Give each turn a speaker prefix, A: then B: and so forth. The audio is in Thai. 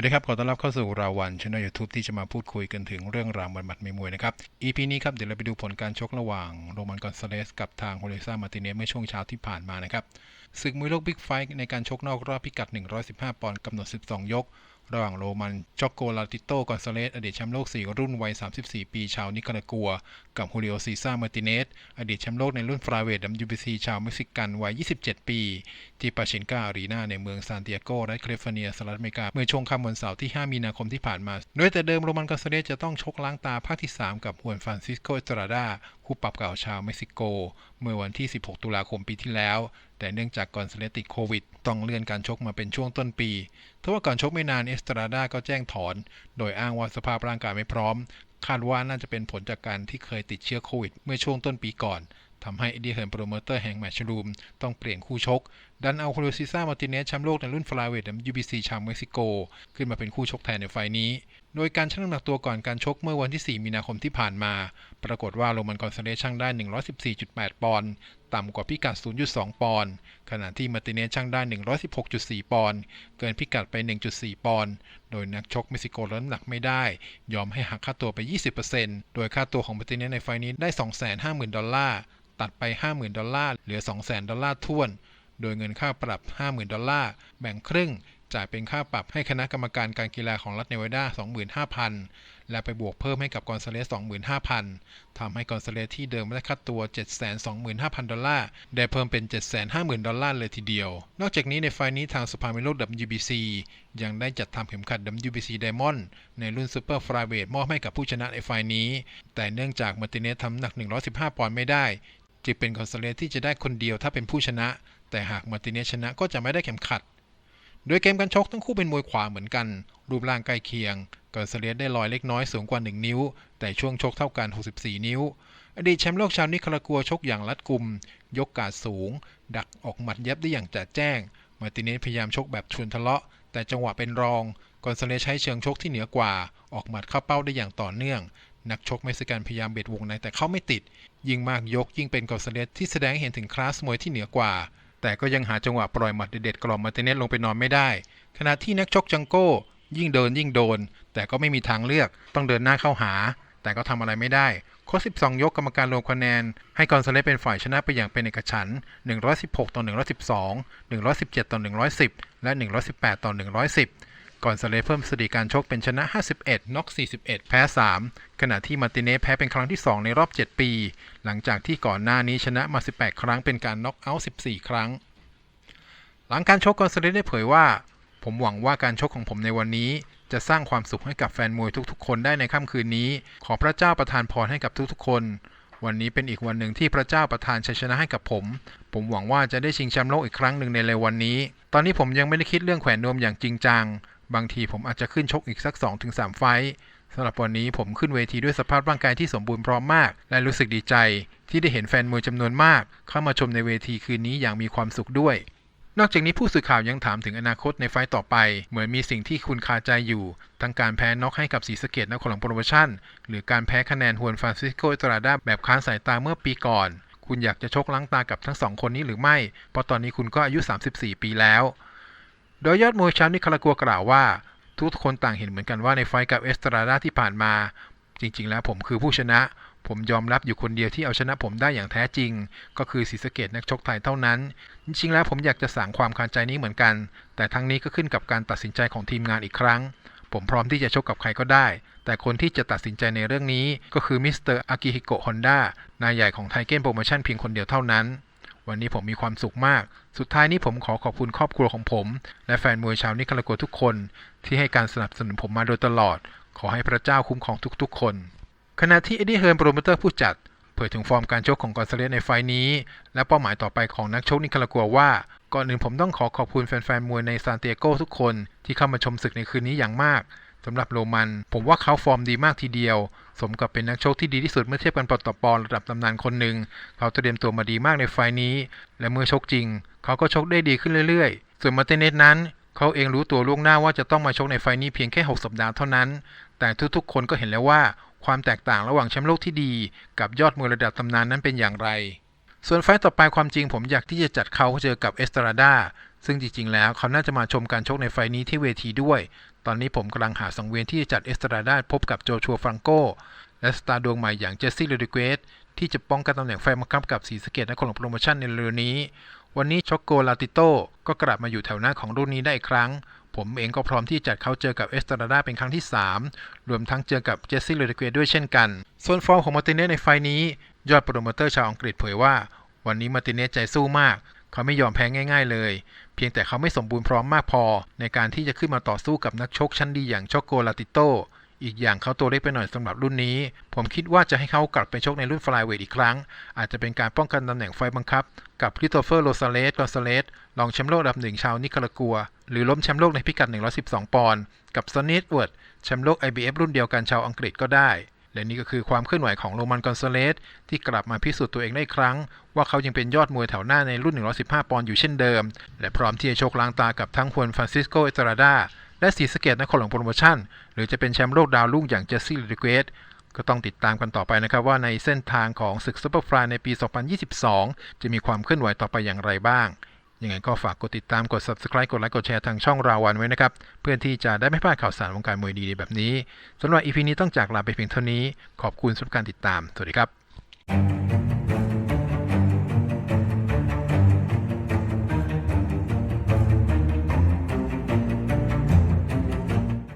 A: วัสดีครับ ขอต้อนรับเข้าสู่ราวันช่องยูทูบที่จะมาพูดคุยกันถึงเรื่องราวมันมัดมีมวยนะครับ EP นี้ครับ เดี๋ยวเราไปดูผลการชกระหว่างโรมันกอนซาเลสกับทางโฮเลซ่ามาร์ติเนสเมื่อช่วงเช้าที่ผ่านมานะครับศึกมวยโลกบิ๊กไฟท์ในการชกนอกรอบพิกัด 115 ปอนด์กำหนด 12 ยก ระหว่างโรมันจ็อกโกลาติโตกอนซาเลสอดีตแชมป์โลก 4 รุ่นวัย 34 ปีชาวนิคารากัว กับฮูริโอซีซ่ามาร์ติเนสอดีตแชมป์โลกในรุ่นฟลาเวท WBC ชาวเม็กซิกันวัย 27 ปี ที่ปาชินกาอารีนาในเมืองซานติอาโกรัฐแคลิฟอร์เนียสหรัฐอเมริกา เมื่อช่วงค่ำวันเสาร์ที่ 5 มีนาคมที่ผ่านมา โดยแต่เดิมโรมันกอนซาเลสจะต้องชกล้างตาภาคที่ 3 กับฮวนฟรานซิสโกเอสตราดาคู่ปรับเก่าชาวเม็กซิโก เมื่อวันที่ 16 ตุลาคมปีที่แล้ว แต่เนื่องจากกอนซาเลสติดโควิด ต้องเลื่อนการชกมาเป็นช่วงต้นปีทว่าก่อนชกไม่นานเอสตราดาก็แจ้งถอน โดยอ้างว่าสภาพร่างกายไม่พร้อม คาดว่าน่าจะเป็นผลจากการที่เคยติดเชื้อโควิด เมื่อช่วงต้นปีก่อนทำให้เอดีเฮิร์นโปรโมเตอร์แห่งแมชรูมต้องเปลี่ยนคู่ชก ดันเอาโคโรซิซ่ามาติเนสแชมป์โลกในรุ่นฟลาเวท WBC ชาวเม็กซิโก ขึ้นมาเป็นคู่ชกแทนในไฟนี้ โดยการชั่งน้ำหนักตัวก่อนการชกเมื่อวันที่ 4 มีนาคมที่ผ่านมา ปรากฏว่าโรมันกอนซาเลสชั่งได้ 114.8 ปอนด์ต่ำกว่าพิกัด 0.2 ปอนด์ขณะที่มาติเนสชั่งได้ 116.4 ปอนด์เกินพิกัดไป 1.4 ปอนด์โดยนักชกเม็กซิโกลดน้ำหนักไม่ได้ ยอมให้หักค่าตัวไป 20%โดยค่าตัวของมาร์ติเนสในไฟนี้ได้ 250,000 ดอลลาร์ตัดไป 50,000 ดอลลาร์ เหลือ 200,000 ดอลลาร์ท้วน โดยเงินค่าปรับ 50,000 ดอลลาร์ แบ่งครึ่ง จ่ายเป็นค่าปรับให้คณะกรรมการการกีฬาของรัฐเนวาดา 25,000 และไปบวกเพิ่มให้กับกอนซาเลส 25,000 ทำให้กอนซาเลสที่เดิมได้ค่าตัว 725,000 ดอลลาร์ ได้เพิ่มเป็น 750,000 ดอลลาร์เลยทีเดียว นอกจากนี้ในไฟล์นี้ทางสภาเมโล WBC ยังได้จัดทำเข็มขัด WBC Diamond ในรุ่นซูเปอร์ฟลายเวทมอบให้กับผู้ชนะในไฟล์นี้ แต่เนื่องจากมาร์ติเนสทำหนัก 115 ปอนด์ไม่ได้จึงเป็นกอนซเลสที่จะได้คนเดียวถ้าเป็นผู้ชนะ แต่หากมาร์ติเนสชนะก็จะไม่ได้เข็มขัด โดยเกมการชกทั้งคู่เป็นมวยขวาเหมือนกัน รูปร่างใกล้เคียงกอนซาเลสได้ลอยเล็กน้อยสูงกว่า 1 นิ้ว แต่ช่วงชกเท่ากัน 64 นิ้ว อดีตแชมป์โลกชาวนิคารากัวชกอย่างรัดกุม ยกกาดสูง ดักออกหมัดยับได้อย่างจัดแจ้ง มาร์ติเนสพยายามชกแบบชวนทะเลาะ แต่จังหวะเป็นรองกอนซาเลสใช้เชิงชกที่เหนือกว่า ออกหมัดเข้าเป้าได้อย่างต่อเนื่อง นักชกเม็กซิกันพยายามเบียดวงในแต่เขาไม่ติด ยิ่งมากยกยิ่งเป็นกอนซาเลสที่แสดงเห็นถึงคลาสมวยที่เหนือกว่า แต่ก็ยังหาจังหวะปล่อยหมัดเด็ดๆกล่อมมาร์ติเนสลงไปนอนไม่ได้ ขณะที่นักชกจังโก้ ยิ่งเดินยิ่งโดน แต่ก็ไม่มีทางเลือกต้องเดินหน้าเข้าหา แต่ก็ทำอะไรไม่ได้ครบ12 ยกกรรมการรวมคะแนน ให้กอนซาเลสเป็นฝ่ายชนะไปอย่างเป็นเอกฉันท์116 ต่อ 112 117 ต่อ 110 และ 118 ต่อ 110 ก่อนซาเลเพิ่มสถิติการชกเป็นชนะ 51น็อก41 แพ้ 3 ขณะที่มาร์ติเนสแพ้เป็นครั้งที่ 2 ในรอบ 7 ปี หลังจากที่ก่อนหน้านี้ชนะมา 18 ครั้งเป็นการน็อกเอาท์14 ครั้ง หลังการชกกอนซาเลสได้เผยว่า ผมหวังว่าการชกของผมในวันนี้ จะสร้างความสุขให้กับแฟนมวยทุกๆ คนได้ในค่ำคืนนี้ ขอพระเจ้าประทานพรให้กับทุกๆ คนวันนี้เป็นอีกวันหนึ่งที่พระเจ้าประทานชัยชนะให้กับผม ผมหวังว่าจะได้ชิงแชมป์โลกอีกครั้งหนึ่งในเร็ววันนี้ ตอนนี้ผมยังไม่ได้คิดเรื่องแขวนนวมอย่างจริงจัง บางทีผมอาจจะขึ้นชกอีกสัก 2-3 ไฟต์สำหรับวันนี้ผมขึ้นเวทีด้วยสภาพร่างกายที่สมบูรณ์พร้อมมาก และรู้สึกดีใจ ที่ได้เห็นแฟนมวยจำนวนมาก เข้ามาชมในเวทีคืนนี้อย่างมีความสุขด้วย นอกจากนี้ผู้สื่อข่าวยังถามถึงอนาคตในไฟต์ต่อไป เหมือนมีสิ่งที่คุณคาใจอยู่ ทั้งการแพ้น็อกให้กับศรีสะเกดนครหลวงโปรโมชั่น หรือการแพ้คะแนนฮวนฟรานซิสโกเอตราดาแบบค้านสายตาเมื่อปีก่อน คุณอยากจะชกล้างตากับทั้งสองคนนี้หรือไม่ เพราะตอนนี้คุณก็อายุ 34 ปีแล้ว โดยยอดมวยชมป์นิคารากัวกล่าวว่า ทุกคนต่างเห็นเหมือนกันว่าในไฟต์กับเอสตราดาที่ผ่านมา จริง ๆ แล้วผมคือผู้ชนะ ผมยอมรับอยู่คนเดียวที่เอาชนะผมได้อย่างแท้จริง ก็คือศรีสะเกดนักชกไทยเท่านั้น จริง ๆ แล้วผมอยากจะสางความคาใจนี้เหมือนกัน แต่ทั้งนี้ก็ขึ้นกับการตัดสินใจของทีมงานอีกครั้ง ผมพร้อมที่จะชกกับใครก็ได้ แต่คนที่จะตัดสินใจในเรื่องนี้ ก็คือมิสเตอร์อากิฮิโกะฮอนด้านายใหญ่ของไทเก้นโปรโมชั่นเพียงคนเดียวเท่านั้น วันนี้ผมมีความสุขมาก สุดท้ายนี้ผมขอขอบคุณครอบครัวของผม และแฟนมวยชาวนิคารากัวทุกคน ที่ให้การสนับสนุนผมมาโดยตลอด ขอให้พระเจ้าคุ้มครองทุกๆ คน ขณะที่เอ็ดดี้เฮิร์นโปรโมเตอร์ผู้จัด เผยถึงฟอร์มการชกของกอนซาเลสในไฟล์นี้ และเป้าหมายต่อไปของนักชกนิคารากัวว่า ก่อนอื่นผมต้องขอขอบคุณแฟนๆมวยในซานติอโกทุกคนที่เข้ามาชมศึกในคืนนี้อย่างมาก สำหรับโรมัน ผมว่าเขาฟอร์มดีมากทีเดียว สมกับเป็นนักชกที่ดีที่สุดเมื่อเทียบกันปอต่อปอนระดับตำนานคนหนึ่ง เขาเตรียมตัวมาดีมากในไฟนี้ และเมื่อชกจริง เขาก็ชกได้ดีขึ้นเรื่อยๆ ส่วนมาร์ติเนสนั้น เขาเองรู้ตัวล่วงหน้าว่าจะต้องมาชกในไฟนี้เพียงแค่ 6 สัปดาห์เท่านั้น แต่ทุกๆ คนก็เห็นแล้วว่า ความแตกต่างระหว่างแชมป์โลกที่ดี กับยอดมวยระดับตำนานนั้นเป็นอย่างไรส่วนไฟต์ต่อไปความจริงผมอยากที่จะจัดเขาเจอกับเอสตราดา ซึ่งจริงๆ แล้วเขาน่าจะมาชมการชกในไฟนี้ที่เวทีด้วย ตอนนี้ผมกำลังหาสังเวียนที่จะจัดเอสตราดาพบกับโจชัวฟรังโก และสตาร์ดวงใหม่อย่างเจสซี่โรดิเกสที่จะป้องกันตำแหน่งไฟบังคับกับสีสะเกตนครหลวงโปรโมชั่นในเร็วนี้ วันนี้ช็อกโกลาติโต้ก็กลับมาอยู่แถวหน้าของรุ่นนี้ได้อีกครั้ง ผมเองก็พร้อมที่จะจัดเขาเจอกับเอสตราดาเป็นครั้งที่ 3 รวมทั้งเจอกับเจสซี่โรดิเกสด้วยเช่นกัน ส่วนฟอร์มของมาติเนสในไฟนี้ ยอดโปรโมเตอร์ชาวอังกฤษเผยว่า วันนี้มาติเนสใจสู้มาก เขาไม่ยอมแพ้ง่าย ๆ เลย พียงแต่เขาไม่สมบูรณ์พร้อมมากพอ ในการที่จะขึ้นมาต่อสู้กับนักชกชั้นดีอย่างช็อกโกลาติโต อีกอย่างเขาตัวเล็กไปหน่อยสำหรับรุ่นนี้ ผมคิดว่าจะให้เขากลับไปชกในรุ่นฟลายเวทอีกครั้ง อาจจะเป็นการป้องกันตำแหน่งไฟบังคับ กับคริสโตเฟอร์โรซาเลสโรซาเลสรองแชมป์โลกอันดับหนึ่งชาวนิคารากัว หรือล้มแชมป์โลกในพิกัด 112 ปอนด์กับซอนนี่เอ็ดเวิร์ดแชมป์โลก IBF รุ่นเดียวกันชาวอังกฤษก็ได้ และนี่ก็คือความเคลื่อนไหวของโรมันกอนซาเลสที่กลับมาพิสูจน์ตัวเองได้ครั้ง ว่าเขายังเป็นยอดมวยแถวหน้าในรุ่น 115 ปอนด์อยู่เช่นเดิม และพร้อมที่จะโชคล้างตากับทั้งฮวนฟรานซิสโกเอสตราดาและสีสเกตนครหลวงโปรโมชั่น หรือจะเป็นแชมป์โลกดาวรุ่งอย่างเจสซี่ลิเกตก็ต้องติดตามกันต่อไปนะครับว่าในเส้นทางของศึกซุปเปอร์ฟลายในปี 2022 จะมีความเคลื่อนไหวต่อไปอย่างไรบ้าง ยังไงก็ฝากกดติดตามกด subscribe กดไลค์กดแชร์ทางช่องราวันไว้นะครับ เพื่อที่จะได้ไม่พลาดข่าวสารวงการมวยดีๆแบบนี้สำหรับ EP นี้ต้องจากลาไปเพียงเท่านี้ ขอบคุณสำหรับการติดตาม สวัสดีครับ